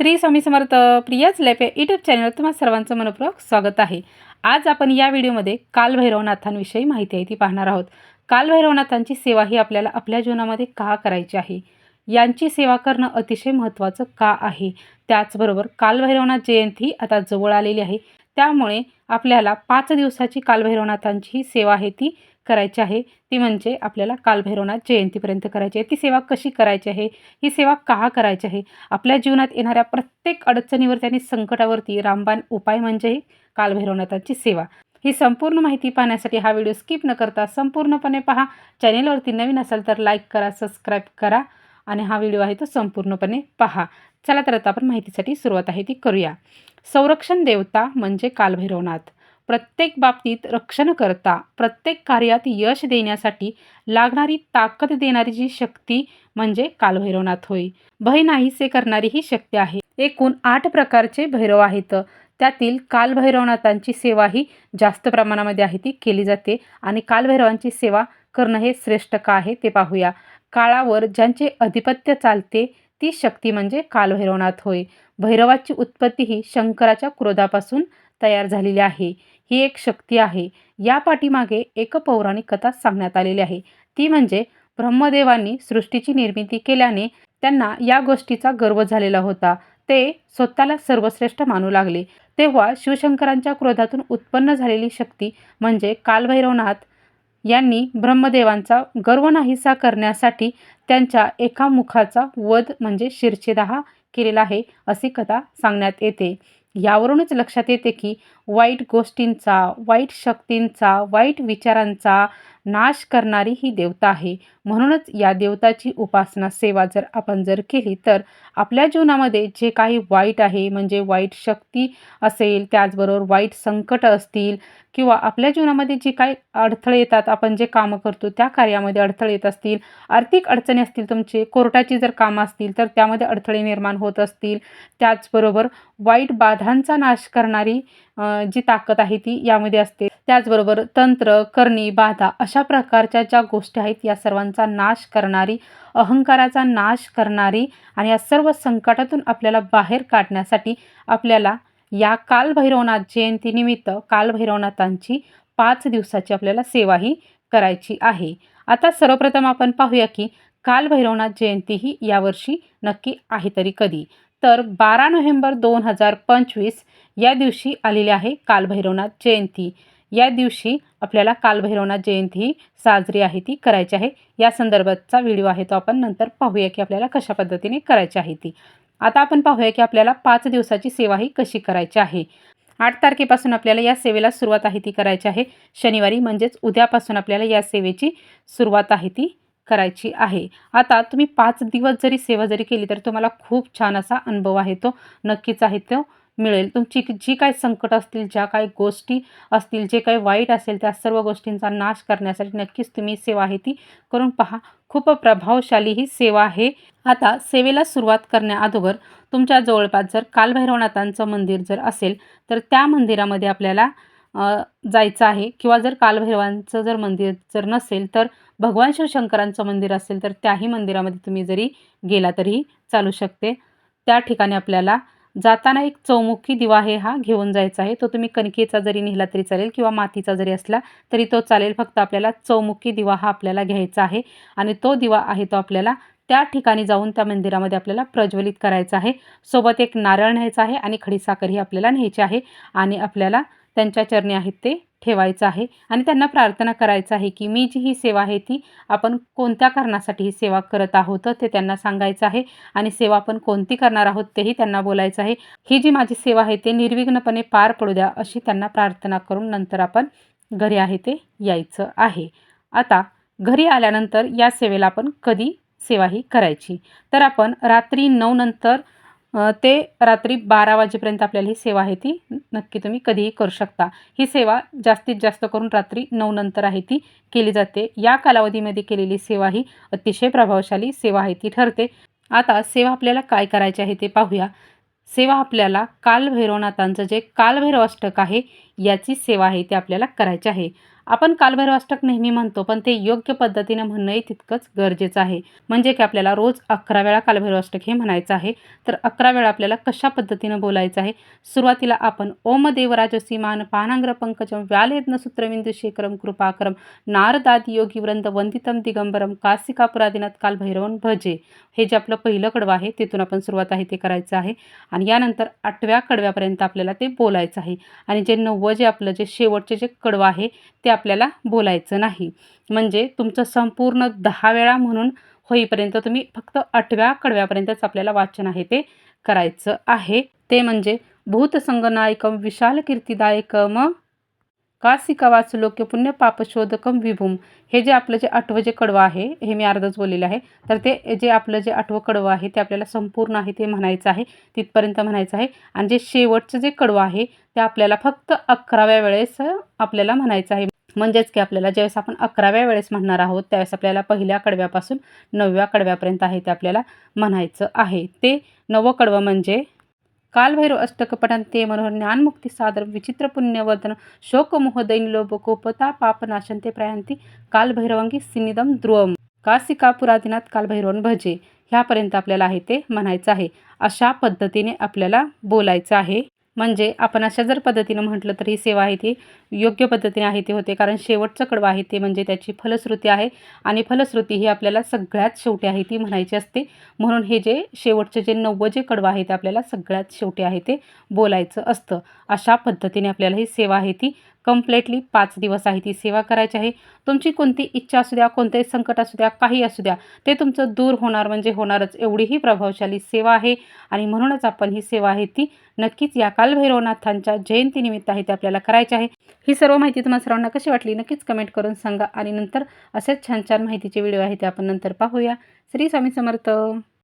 श्री स्वामी समर्थ प्रियाच लेपे YouTube channel तुम्हाला सर्वांचं मनपूर्वक स्वागत आहे. आज आपण या व्हिडिओमध्ये कालभैरवनाथांविषयी माहिती आहे ती पाहणार आहोत. कालभैरवनाथांची सेवा ही आपल्याला आपल्या जीवनामध्ये का करायची आहे? यांची सेवा करणं अतिशय महत्त्वाचं का आहे? त्याचबरोबर कालभैरवनाथ जयंती आता जवळ आलेली आहे. त्यामुळे आपल्याला पाच दिवसाची कालभैरवनाथांची ही सेवा आहे ती करायची आहे. ती म्हणजे आपल्याला कालभैरवनाथ जयंतीपर्यंत करायची आहे. ती सेवा कशी करायची आहे? ही सेवा का करायची आहे? आपल्या जीवनात येणाऱ्या प्रत्येक अडचणीवर आणि संकटावरती रामबाण उपाय म्हणजे कालभैरवनाथाची कालभैरवनाथांची सेवा. ही संपूर्ण माहिती पाहण्यासाठी हा व्हिडिओ स्किप न करता संपूर्णपणे पहा. चॅनेलवरती नवीन असाल तर लाईक करा सबस्क्राईब करा आणि हा व्हिडिओ आहे तो संपूर्णपणे पहा. चला तर आता आपण माहितीसाठी सुरुवात आहे ती करूया. संरक्षण देवता म्हणजे कालभैरवनाथ. प्रत्येक बाबतीत रक्षण करता प्रत्येक कार्यात यश देण्यासाठी लागणारी ताकद देणारी जी शक्ती म्हणजे कालभैरवनाथ होय. भय नाहीसे करणारी ही शक्ती आहे. एकूण आठ प्रकारचे भैरव आहेत. त्यातील कालभैरवनाथांची सेवा ही जास्त प्रमाणामध्ये आहे ती केली जाते. आणि कालभैरवांची सेवा करणं हे श्रेष्ठ का आहे ते पाहूया. काळावर ज्यांचे अधिपत्य चालते ती शक्ती म्हणजे कालभैरवनाथ होय. भैरवाची उत्पत्ती ही शंकराच्या क्रोधापासून तयार झालेली आहे. ही एक शक्ती आहे. या पाठीमागे एक पौराणिक कथा सांगण्यात आलेली आहे. ती म्हणजे ब्रह्मदेवांनी सृष्टीची निर्मिती केल्याने त्यांना या गोष्टीचा गर्व झालेला होता. ते स्वतःला सर्वश्रेष्ठ मानू लागले. तेव्हा शिवशंकरांच्या क्रोधातून उत्पन्न झालेली शक्ती म्हणजे कालभैरवनाथ यांनी ब्रह्मदेवांचा गर्व नाहीसा करण्यासाठी त्यांच्या एका मुखाचा वध म्हणजे शिरछेदहा केलेला आहे अशी कथा सांगण्यात येते. यावरूनच लक्षात येते की वाईट गोष्टींचा वाईट शक्तींचा वाईट विचारांचा नाश करणारी ही देवता आहे. म्हणूनच या देवताची उपासना सेवा जर आपण जर केली तर आपल्या जीवनामध्ये जे काही वाईट आहे म्हणजे वाईट शक्ती असेल त्याचबरोबर वाईट संकट असतील किंवा आपल्या जीवनामध्ये जे काही अडथळे येतात आपण जे कामं करतो त्या कार्यामध्ये अडथळे येत असतील आर्थिक अडचणी असतील तुमचे कोर्टाची जर कामं असतील तर त्यामध्ये अडथळे निर्माण होत असतील. त्याचबरोबर वाईट बाधांचा नाश करणारी जी ताकद आहे ती यामध्ये असते. त्याचबरोबर तंत्र करणी बाधा अशा प्रकारच्या ज्या गोष्टी आहेत या सर्वांचा नाश करणारी अहंकाराचा नाश करणारी आणि या सर्व संकटातून आपल्याला बाहेर काढण्यासाठी आपल्याला या कालभैरवनाथ जयंतीनिमित्त कालभैरवनाथांची पाच दिवसाची आपल्याला सेवा ही करायची आहे. आता सर्वप्रथम आपण पाहूया की कालभैरवनाथ जयंती ही यावर्षी नक्की आहे तरी कधी? तर बारा नोव्हेंबर दोन हजार पंचवीस या दिवशी आलेली आहे कालभैरवनाथ जयंती. या दिवशी आपल्याला कालभैरवनाथ जयंती ही साजरी आहे ती करायची आहे. या संदर्भातचा व्हिडिओ आहे तो आपण नंतर पाहूया की आपल्याला कशा पद्धतीने करायची आहे ती. आता आपण पाहूया की आपल्याला पाच दिवसाची सेवा ही कशी करायची आहे. आठ तारखेपासून आपल्याला या सेवेला सुरुवात आहे ती करायची आहे. शनिवारी म्हणजेच उद्यापासून आपल्याला या सेवेची सुरुवात आहे ती करायची आहे. आता तुम्ही पाच दिवस जरी सेवा जरी केली तर तुम्हाला खूप छान असा अनुभव आहे तो. नक्कीच आहे तो मिळेल. तुमची जी काय संकट असतील ज्या काही गोष्टी असतील जे काही वाईट असेल त्या सर्व गोष्टींचा नाश करण्यासाठी नक्कीच तुम्ही सेवा आहे ती करून पहा. खूप प्रभावशाली ही सेवा आहे. आता सेवेला सुरुवात करण्याअगोदर तुमच्या जवळपास जर कालभैरवनाथांचं मंदिर जर असेल तर त्या मंदिरामध्ये आपल्याला जायचं आहे. किंवा जर कालभैरवांचं जर मंदिर जर नसेल तर भगवान शिवशंकरांचं मंदिर असेल तर त्याही मंदिरामध्ये तुम्ही जरी गेला तरी चालू शकते. त्या ठिकाणी आपल्याला जाताना एक चौमुखी दिवा आहे हा घेऊन जायचा आहे. तो तुम्ही कणकेचा जरी नेला तरी चालेल किंवा मातीचा जरी असला तरी तो चालेल. फक्त आपल्याला चौमुखी दिवा हा आपल्याला घ्यायचा आहे आणि तो दिवा आहे तो आपल्याला त्या ठिकाणी जाऊन त्या मंदिरामध्ये आपल्याला प्रज्वलित करायचं आहे. सोबत एक नारळ न्यायचा आहे आणि खडीसाखर ही आपल्याला न्यायची आहे आणि आपल्याला त्यांच्या चरणी आहेत ते ठेवायचं आहे. आणि त्यांना प्रार्थना करायचं आहे की मी जी ही सेवा आहे ती आपण कोणत्या कारणासाठी ही सेवा करत आहोत ते त्यांना सांगायचं आहे. आणि सेवा आपण कोणती करणार आहोत तेही त्यांना बोलायचं आहे. ही जी माझी सेवा आहे ते निर्विघ्नपणे पार पडू द्या अशी त्यांना प्रार्थना करून नंतर आपण घरी आहे ते यायचं आहे. आता घरी आल्यानंतर या सेवेला आपण कधी सेवा ही करायची. तर आपण रात्री नऊ नंतर ते रात्री बारा वाजेपर्यंत आपल्याला ही सेवा आहे ती. नक्की तुम्ही कधीही करू शकता. ही सेवा जास्तीत जास्त करून रात्री नऊ नंतर आहे ती केली जाते. या कालावधीमध्ये केलेली सेवा ही अतिशय प्रभावशाली सेवा आहे ती ठरते. आता सेवा आपल्याला काय करायची आहे ते पाहूया. सेवा आपल्याला कालभैरवनाथांचं जे कालभैरव अष्टक आहे याची सेवा आहे ती आपल्याला करायची आहे. आपण कालभैरवाष्टक नेहमी म्हणतो पण ते योग्य पद्धतीने म्हणणंही तितकंच गरजेचं आहे. म्हणजे की आपल्याला रोज अकरा वेळा कालभैरवाष्टक हे म्हणायचं आहे तर अकरा वेळा आपल्याला कशा पद्धतीनं बोलायचं आहे? सुरुवातीला आपण ओम देवराजसीमान पानांग्र पंकजम व्यालयज्ञ सूत्रविंदू शेखरम कृपाकरम नारदाद योगी वृंद वंदितम दिगंबरम कासिकापुरादिनाथ कालभैरवन भजे. हे जे आपलं पहिलं कडवं आहे तिथून आपण सुरुवात आहे ते करायचं आहे. आणि यानंतर आठव्या कडव्यापर्यंत आपल्याला ते बोलायचं आहे. आणि जे नववं जे आपलं जे शेवटचे जे कडवं आहे ते आपल्याला बोलायचं नाही. म्हणजे तुमचं संपूर्ण दहा वेळा म्हणून होईपर्यंत तुम्ही फक्त आठव्या कडव्यापर्यंतच आपल्याला वाचन आहे ते करायचं आहे. ते म्हणजे भूतसंगनायकम विशाल कीर्तिदायकम कासिका वाचलोक्य पुण्य पापशोधकम विभूम. हे जे आपलं जे आठवं जे कडवं आहे हे मी अर्धच बोललेलं आहे. तर ते जे आपलं जे आठवं कडवं आहे ते आपल्याला संपूर्ण आहे ते म्हणायचं आहे तिथपर्यंत म्हणायचं आहे. आणि जे शेवटचं जे कडवं आहे ते आपल्याला फक्त अकराव्या वेळेस आपल्याला म्हणायचं आहे. म्हणजेच की आपल्याला ज्यावेळेस आपण अकराव्या वेळेस म्हणणार आहोत त्यावेळेस आपल्याला पहिल्या कडव्यापासून नवव्या कडव्यापर्यंत आहे ते आपल्याला म्हणायचं आहे. ते नवं कडवं म्हणजे कालभैरव अष्टकपटान ते मनोहर ज्ञानमुक्ती सादर विचित्र पुण्यवर्धन शोकमोदयन लोभ कोपता पापनाशन ते प्रयांती कालभैरवांगी सिनिदम ध्रुवम. कासिकापुरादिनाथ कालभैरवन भजे. ह्यापर्यंत आपल्याला आहे ते म्हणायचं आहे. अशा पद्धतीने आपल्याला बोलायचं आहे. म्हणजे आपण अशा जर पद्धतीनं म्हटलं तर ही सेवा आहे ती योग्य पद्धतीने आहे ती होते. कारण शेवटचं कडवं आहे ते म्हणजे त्याची फलश्रुती आहे. आणि फलश्रुती ही आपल्याला सगळ्यात शेवटी आहे ती म्हणायची असते. म्हणून हे जे शेवटचे जे नव्वद जे कडवं आहे ते आपल्याला सगळ्यात शेवटी आहे ते बोलायचं असतं. अशा पद्धतीने आपल्याला ही सेवा आहे ती कम्प्लेटली पाच दिवस आहे ती सेवा करायची आहे. तुमची कोणती इच्छा असू द्या कोणतेही संकट असू द्या काही असू द्या ते तुमचं दूर होणार म्हणजे होणारच. एवढीही प्रभावशाली सेवा आहे आणि म्हणूनच आपण ही सेवा आहे ती नक्कीच या कालभैरवनाथांच्या जयंतीनिमित्त आहे ते आपल्याला करायचे आहे. ही सर्व माहिती तुम्हाला सर्वांना कशी वाटली नक्कीच कमेंट करून सांगा आणि नंतर असेच छान छान माहितीचे व्हिडिओ आहे ते आपण नंतर पाहूया. श्री स्वामी समर्थ.